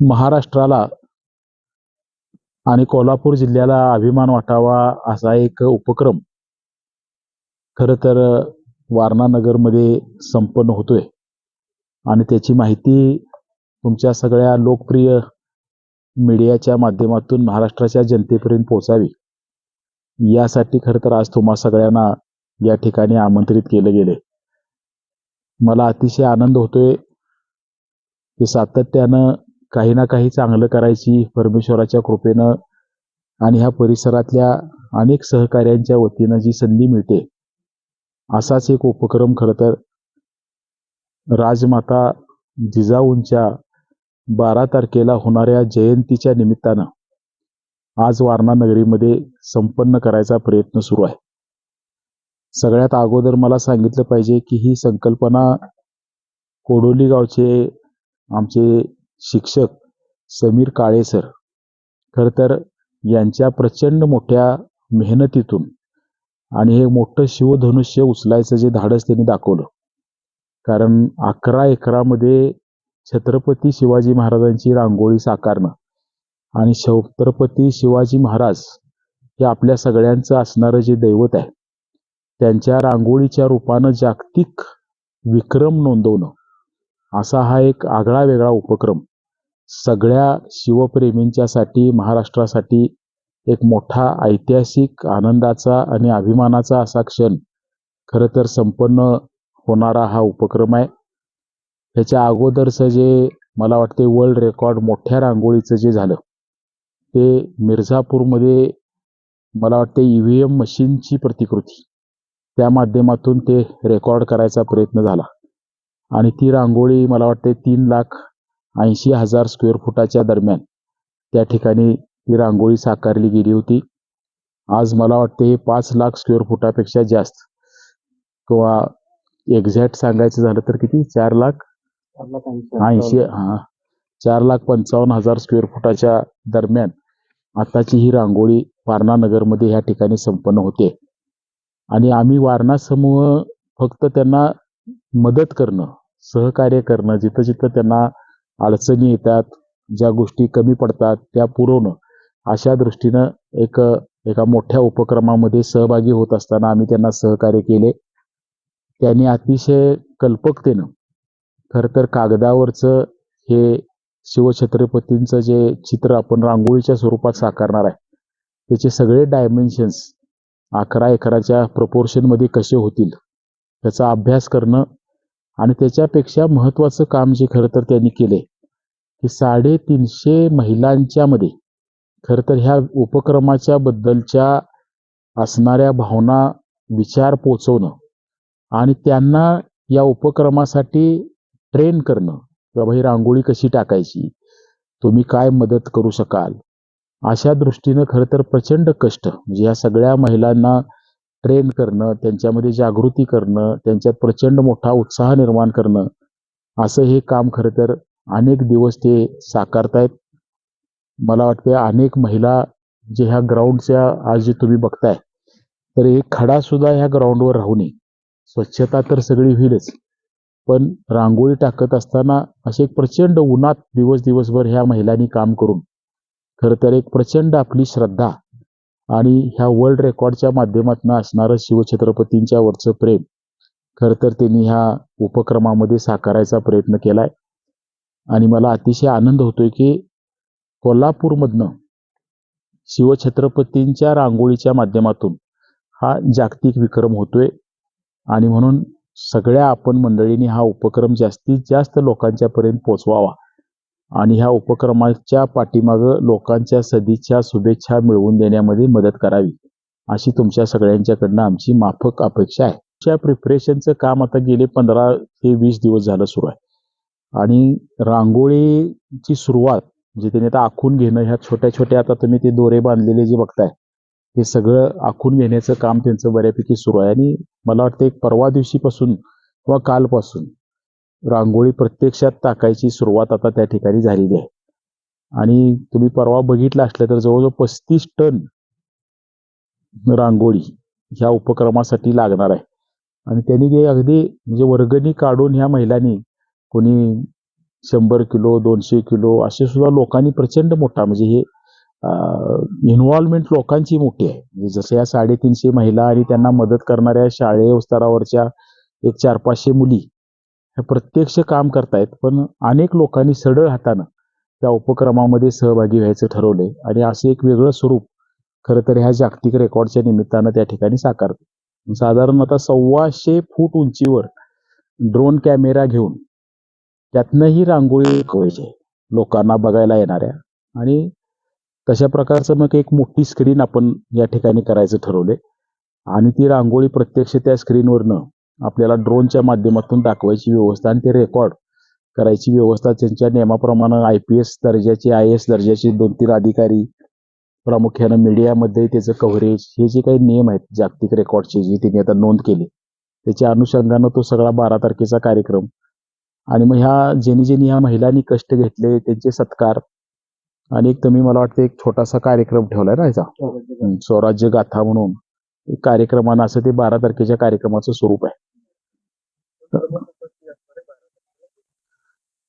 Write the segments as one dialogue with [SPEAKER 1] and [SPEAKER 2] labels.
[SPEAKER 1] महाराष्ट्राला आणि कोल्हापूर जिल्ह्याला अभिमान वाटावा असा एक उपक्रम खर तर वारणानगरमध्ये संपन्न होतोय. आणि त्याची माहिती तुमच्या सगळ्या लोकप्रिय मीडियाच्या माध्यमातून महाराष्ट्राच्या जनतेपर्यंत पोहोचावी. यासाठी खरं तर आज तुम्हा सगळ्यांना या ठिकाणी आमंत्रित केलं गेले मला अतिशय आनंद होतोय की सातत्यानं काही ना काही चांगलं करायची परमेश्वराच्या कृपेनं आणि ह्या परिसरातल्या अनेक सहकार्यांच्या वतीनं जी संधी मिळते असाच एक उपक्रम खरं तर राजमाता जिजाऊंच्या बारा तारखेला होणाऱ्या जयंतीच्या निमित्तानं आज वारणा नगरीमध्ये संपन्न करायचा प्रयत्न सुरू आहे. सगळ्यात अगोदर मला सांगितलं पाहिजे की ही संकल्पना कोडोली गावचे आमचे शिक्षक समीर काळे सर खरं तर यांच्या प्रचंड मोठ्या मेहनतीतून आणि हे मोठं शिवधनुष्य उचलायचं जे धाडस त्यांनी दाखवलं. कारण अकरा एकरामध्ये छत्रपती शिवाजी महाराजांची रांगोळी साकारणं आणि छत्रपती शिवाजी महाराज हे आपल्या सगळ्यांचं असणारं जे दैवत आहे त्यांच्या रांगोळीच्या रूपानं जागतिक विक्रम नोंदवणं असा हा एक आगळा वेगळा उपक्रम. सगळ्या शिवप्रेमींच्यासाठी महाराष्ट्रासाठी एक मोठा ऐतिहासिक आनंदाचा आणि अभिमानाचा असा क्षण खरं तर संपन्न होणारा हा उपक्रम आहे. त्याच्या अगोदरचं जे मला वाटते वर्ल्ड रेकॉर्ड मोठ्या रांगोळीचं जे झालं ते मिर्झापूरमध्ये मला वाटते ई व्ही एम मशीनची प्रतिकृती. त्या माध्यमातून ते रेकॉर्ड करायचा प्रयत्न झाला. आणि ती रांगोळी मला वाटते तीन लाख ऐंशी हजार स्क्वेअर फुटाच्या दरम्यान. त्या ठिकाणी ती रांगोळी साकारली गेली होती. आज मला वाटते हे पाच लाख स्क्वेअर फुटापेक्षा जास्त. किंवा एक्झॅक्ट सांगायचं झालं तर किती? चार लाख ऐंशी हां. चार लाख पंचावन्न हजार स्क्वेअर फुटाच्या दरम्यान आताची ही रांगोळी वारणा नगरमध्ये ह्या ठिकाणी संपन्न होते. आणि आम्ही वारणा समूह फक्त त्यांना मदत करणं सहकार्य करणं जिथं जिथं त्यांना अडचणी येतात ज्या गोष्टी कमी पडतात त्या पुरवणं अशा दृष्टीनं एक एका मोठ्या उपक्रमामध्ये सहभागी होत असताना आम्ही त्यांना सहकार्य केले. त्यांनी अतिशय कल्पकतेनं खरं तर कागदावरचं हे शिवछत्रपतींचं जे चित्र आपण रांगोळीच्या स्वरूपात साकारणार आहे त्याचे सगळे डायमेन्शन्स अकरा एकराच्या प्रपोर्शनमध्ये कसे होतील? त्याचा अभ्यास करणं आणि त्याच्यापेक्षा महत्त्वाचं काम जे खरं तर त्यांनी केले की साडेतीनशे महिलांच्यामध्ये खरं तर ह्या उपक्रमाच्या बद्दलच्या असणाऱ्या भावना विचार पोचवणं आणि त्यांना या उपक्रमासाठी ट्रेन करणं किंवा ही रांगोळी कशी टाकायची तुम्ही काय मदत करू शकाल अशा दृष्टीनं खरं तर प्रचंड कष्ट म्हणजे या सगळ्या महिलांना ट्रेन करणं त्यांच्यामध्ये जागृती करणं त्यांच्यात प्रचंड मोठा उत्साह निर्माण करणं असं हे काम खरं तर अनेक दिवस ते साकारतायत. मला वाटते अनेक महिला जे ह्या ग्राउंडच्या आज जे तुम्ही बघताय तर एक खडा सुद्धा ह्या ग्राउंडवर राहू नये. स्वच्छता तर सगळी होईलच पण रांगोळी टाकत असताना असे एक प्रचंड उन्हात दिवस दिवसभर ह्या महिलांनी काम करून खरं तर एक प्रचंड आपली श्रद्धा आणि ह्या वर्ल्ड रेकॉर्डच्या माध्यमातून असणारं शिवछत्रपतींच्या वरचं प्रेम खरं तर त्यांनी ह्या उपक्रमामध्ये साकारायचा प्रयत्न केलाय. आणि मला अतिशय आनंद होतोय की कोल्हापूरमधनं शिवछत्रपतींच्या रांगोळीच्या माध्यमातून हा जागतिक विक्रम होतोय. आणि म्हणून सगळ्या आपण मंडळींनी हा उपक्रम जास्तीत जास्त लोकांच्या पर्यंत पोचवावा. आणि ह्या उपक्रमाच्या पाठीमागं लोकांच्या सदिच्छा शुभेच्छा मिळवून देण्यामध्ये मदत करावी अशी तुमच्या सगळ्यांच्याकडनं आमची माफक अपेक्षा आहे. त्या प्रिपरेशनचं काम आता गेले पंधरा ते वीस दिवस झालं सुरू आहे. आणि रांगोळीची सुरुवात म्हणजे त्याने आता आखून घेणं ह्या छोट्या छोट्या आता तुम्ही ते दोरे बांधलेले जे बघताय हे सगळं आखून घेण्याचं काम त्यांचं बऱ्यापैकी सुरू आहे. आणि मला वाटतं एक परवा दिवशीपासून किंवा कालपासून रांगोळी प्रत्यक्षात टाकायची सुरुवात आता त्या ठिकाणी झालेली आहे. आणि तुम्ही परवा बघितलं असलं तर जवळजवळ पस्तीस टन रांगोळी ह्या उपक्रमासाठी लागणार आहे. आणि त्यांनी ते अगदी म्हणजे वर्गणी काढून ह्या महिलांनी कोणी शंभर किलो दोनशे किलो असे सुद्धा लोकांनी प्रचंड मोठा म्हणजे हे इन्व्हॉल्वमेंट लोकांची मोठी आहे. म्हणजे जसं या साडेतीनशे महिला आणि त्यांना मदत करणाऱ्या शाळेय स्तरावरच्या एक चार पाचशे मुली प्रत्यक्ष काम करतायत पण अनेक लोकांनी सरळ हातानं त्या उपक्रमामध्ये सहभागी व्हायचं ठरवलंय. आणि असं एक वेगळं स्वरूप खरं तर ह्या जागतिक रेकॉर्डच्या निमित्तानं त्या ठिकाणी साकारतं साधारण आता सव्वाशे फूट उंचीवर ड्रोन कॅमेरा घेऊन त्यातनंही रांगोळी दाखवायची लोकांना बघायला येणाऱ्या. आणि तशा प्रकारचं मग एक मोठी स्क्रीन आपण या ठिकाणी करायचं ठरवलंय. आणि ती रांगोळी प्रत्यक्ष त्या स्क्रीनवरनं आपल्याला ड्रोनच्या माध्यमातून दाखवायची व्यवस्था आणि ते रेकॉर्ड करायची व्यवस्था. त्यांच्या नियमाप्रमाणे आय पी एस दर्जाचे आय एस दर्जाचे दोन तीन अधिकारी प्रामुख्यानं मीडियामध्ये त्याचं कव्हरेज हे जे काही नियम आहेत जागतिक रेकॉर्डचे जे त्यांनी आता नोंद केली त्याच्या अनुषंगानं तो सगळा बारा तारखेचा कार्यक्रम. आणि मग ह्या ज्यांनी ज्यांनी ह्या महिलांनी कष्ट घेतले त्यांचे सत्कार. आणि एक तुम्ही मला वाटतं एक छोटासा कार्यक्रम ठेवलाय ना याचा हं, स्वराज्य गाथा म्हणून. कार्यक्रमानं असं ते बारा तारखेच्या कार्यक्रमाचं स्वरूप आहे.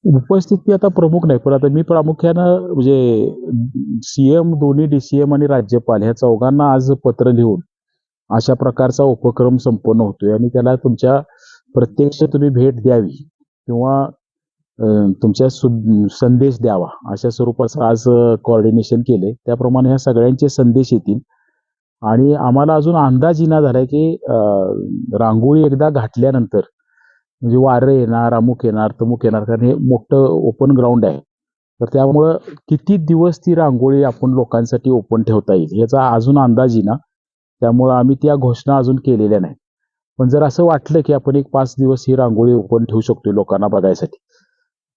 [SPEAKER 1] उपस्थिती आता प्रमुख नाही पण आता मी प्रामुख्यानं म्हणजे सीएम दोन्ही डीसीएम आणि राज्यपाल ह्या चौघांना आज पत्र लिहून अशा प्रकारचा उपक्रम संपन्न होतोय आणि त्याला तुमच्या प्रत्यक्ष तुम्ही भेट द्यावी किंवा तुमच्या सु- संदेश द्यावा अशा स्वरूपाचं आज कॉर्डिनेशन केले त्याप्रमाणे ह्या सगळ्यांचे संदेश येतील. आणि आम्हाला अजून अंदाज येणार झालाय की रांगोळी एकदा घातल्यानंतर म्हणजे वारं येणार अमुक येणार तमुक येणार कारण हे मोठं ओपन ग्राउंड आहे. तर त्यामुळं किती दिवस ती रांगोळी आपण लोकांसाठी ओपन ठेवता येईल याचा अजून अंदाज येईना. त्यामुळं आम्ही त्या घोषणा अजून केलेल्या नाही पण जर असं वाटलं की आपण एक पाच दिवस ही रांगोळी ओपन ठेवू शकतो लोकांना बघायसाठी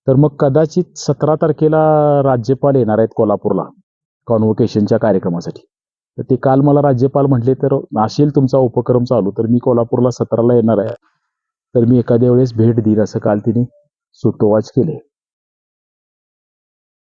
[SPEAKER 1] तर मग कदाचित सतरा तारखेला राज्यपाल येणार आहेत कोल्हापूरला कॉन्व्होकेशनच्या कार्यक्रमासाठी. तर ते काल मला राज्यपाल म्हटले तर असेल तुमचा उपक्रम चालू तर मी कोल्हापूरला सतराला येणार आहे. तर मी एखाद्या वेळेस भेट देईन असं काल तिने सुतोवाच केले